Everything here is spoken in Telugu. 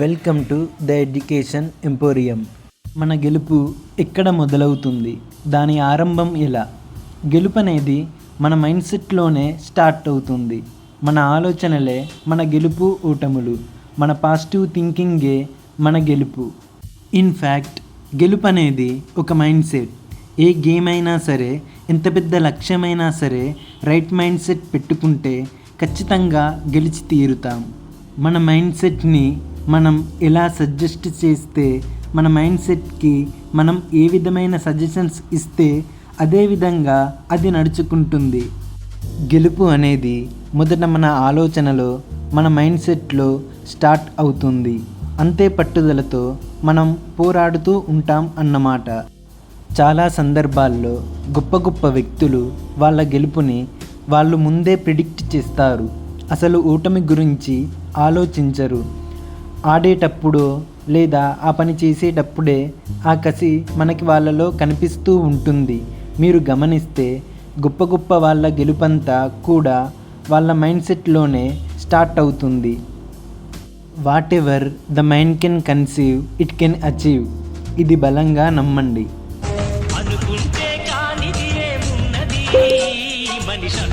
Welcome to the education emporium మన గెలుపు ఎక్కడ మొదలవుతుంది? దాని ఆరంభం ఎలా? గెలుపు అనేది మన మైండ్ సెట్లోనే స్టార్ట్ అవుతుంది. మన ఆలోచనలే మన గెలుపు ఓటములు. మన పాజిటివ్ థింకింగే మన గెలుపు. ఇన్ఫ్యాక్ట్ గెలుపు అనేది ఒక మైండ్ సెట్. ఏ గేమ్ అయినా సరే ఎంత పెద్ద లక్ష్యమైనా సరే రైట్ మైండ్ సెట్ పెట్టుకుంటే ఖచ్చితంగా గెలిచి తీరుతాం. మన మైండ్ సెట్ని మనం ఎలా సజెస్ట్ చేస్తే మన మైండ్ సెట్కి మనం ఏ విధమైన సజెషన్స్ ఇస్తే అదే విధంగా అది నడుచుకుంటుంది. గెలుపు అనేది మొదట మన ఆలోచనలో మన మైండ్ సెట్లో స్టార్ట్ అవుతుంది. అంతే పట్టుదలతో మనం పోరాడుతూ ఉంటాం అన్నమాట. చాలా సందర్భాల్లో గొప్ప గొప్ప వ్యక్తులు వాళ్ళ గెలుపుని వాళ్ళు ముందే ప్రిడిక్ట్ చేస్తారు. అసలు ఓటమి గురించి ఆలోచించరు. ఆడేటప్పుడు లేదా ఆ పని చేసేటప్పుడే ఆ కసి మనకి వాళ్ళలో కనిపిస్తూ ఉంటుంది. మీరు గమనిస్తే గొప్ప గొప్ప వాళ్ళ గెలుపంతా కూడా వాళ్ళ మైండ్ సెట్లోనే స్టార్ట్ అవుతుంది. Whatever the mind can conceive it can achieve. ఇది బలంగా నమ్మండి. అనుకుంటే కానిది ఏమున్నది? మనిషి